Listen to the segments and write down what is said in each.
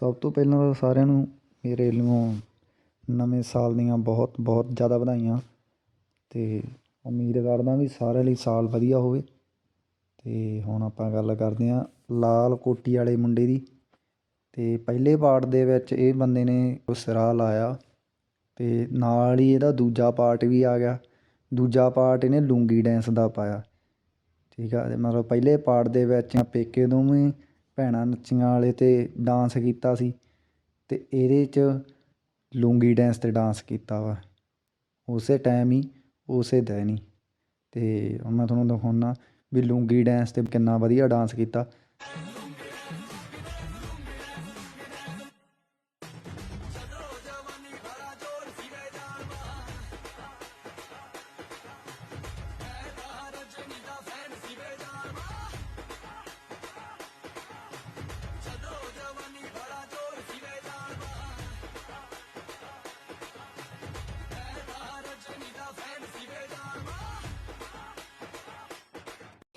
ਸਭ ਤੋਂ ਪਹਿਲਾਂ ਤਾਂ ਸਾਰਿਆਂ ਨੂੰ ਮੇਰੇ ਵੱਲੋਂ ਨਵੇਂ ਸਾਲ ਦੀਆਂ ਬਹੁਤ ਬਹੁਤ ਜ਼ਿਆਦਾ ਵਧਾਈਆਂ ਅਤੇ ਉਮੀਦ ਕਰਦਾ ਵੀ ਸਾਰਿਆਂ ਲਈ ਸਾਲ ਵਧੀਆ ਹੋਵੇ। ਅਤੇ ਹੁਣ ਆਪਾਂ ਗੱਲ ਕਰਦੇ ਹਾਂ ਲਾਲ ਕੋਟੀ ਵਾਲੇ ਮੁੰਡੇ ਦੀ। ਅਤੇ ਪਹਿਲੇ ਪਾਰਟ ਦੇ ਵਿੱਚ ਇਹ ਬੰਦੇ ਨੇ ਉਹ ਸਿਰਾ ਲਾਇਆ ਅਤੇ ਨਾਲ ਹੀ ਇਹਦਾ ਦੂਜਾ ਪਾਰਟ ਵੀ ਆ ਗਿਆ। ਦੂਜਾ ਪਾਰਟ ਇਹਨੇ ਲੂੰਗੀ ਡੈਂਸ ਦਾ ਪਾਇਆ। ਠੀਕ ਆ ਮਤਲਬ ਪਹਿਲੇ ਪਾਰਟ ਦੇ ਵਿੱਚ ਪੇਕੇ ਦੋਵੇਂ ਭੈਣਾਂ ਨੱਚੀਆਂ ਵਾਲੇ 'ਤੇ ਡਾਂਸ ਕੀਤਾ ਸੀ ਅਤੇ ਇਹਦੇ 'ਚ ਲੂੰਗੀ ਡੈਂਸ 'ਤੇ ਡਾਂਸ ਕੀਤਾ ਵਾ। ਉਸੇ ਟਾਈਮ ਹੀ, ਉਸੇ ਦਿਨ ਹੀ। ਅਤੇ ਹੁਣ ਮੈਂ ਤੁਹਾਨੂੰ ਦਿਖਾਉਂਦਾ ਵੀ ਲੂੰਗੀ ਡੈਂਸ 'ਤੇ ਕਿੰਨਾ ਵਧੀਆ ਡਾਂਸ ਕੀਤਾ।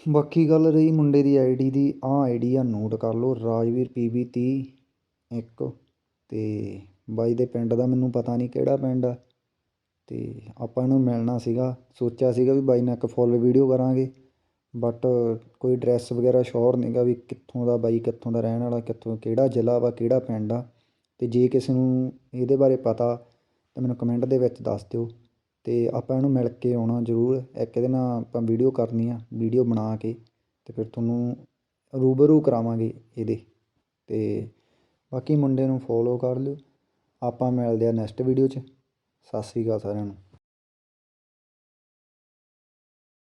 ਬਾਕੀ ਗੱਲ ਰਹੀ ਮੁੰਡੇ ਦੀ ਆਈਡੀ ਦੀ, ਆਹ ਆਈਡੀ ਆ ਨੋਟ ਕਰ ਲਓ, ਰਾਜਵੀਰ ਪੀਬੀ ਤੀਹ ਇੱਕ ਅਤੇ ਬਾਈ ਦੇ ਪਿੰਡ ਦਾ ਮੈਨੂੰ ਪਤਾ ਨਹੀਂ ਕਿਹੜਾ ਪਿੰਡ ਆ ਅਤੇ ਆਪਾਂ ਇਹਨੂੰ ਮਿਲਣਾ ਸੀਗਾ, ਸੋਚਿਆ ਸੀਗਾ ਵੀ ਬਾਈ ਨਾਲ ਇੱਕ ਫੁੱਲ ਵੀਡੀਓ ਕਰਾਂਗੇ ਬਟ ਕੋਈ ਡਰੈਸ ਵਗੈਰਾ ਸ਼ੋਰ ਨਹੀਂਗਾ ਵੀ ਕਿੱਥੋਂ ਦਾ ਬਾਈ ਕਿੱਥੋਂ ਦਾ ਰਹਿਣ ਵਾਲਾ, ਕਿੱਥੋਂ ਕਿਹੜਾ ਜ਼ਿਲ੍ਹਾ ਵਾ, ਕਿਹੜਾ ਪਿੰਡ ਆ ਅਤੇ ਜੇ ਕਿਸੇ ਨੂੰ ਇਹਦੇ ਬਾਰੇ ਪਤਾ ਤਾਂ ਮੈਨੂੰ ਕਮੈਂਟ ਦੇ ਵਿੱਚ ਦੱਸ ਦਿਓ। ਅਤੇ ਆਪਾਂ ਇਹਨੂੰ ਮਿਲ ਕੇ ਆਉਣਾ ਜ਼ਰੂਰ। ਇੱਕ ਇਹਦੇ ਨਾਲ ਆਪਾਂ ਵੀਡੀਓ ਕਰਨੀ ਆ ਵੀਡੀਓ ਬਣਾ ਕੇ ਅਤੇ ਫਿਰ ਤੁਹਾਨੂੰ ਰੂਬਰੂ ਕਰਾਵਾਂਗੇ ਇਹਦੇ। ਅਤੇ ਬਾਕੀ ਮੁੰਡੇ ਨੂੰ ਫੋਲੋ ਕਰ ਲਿਓ। ਆਪਾਂ ਮਿਲਦੇ ਹਾਂ ਨੈਕਸਟ ਵੀਡੀਓ 'ਚ। ਸਤਿ ਸ਼੍ਰੀ ਅਕਾਲ ਸਾਰਿਆਂ ਨੂੰ।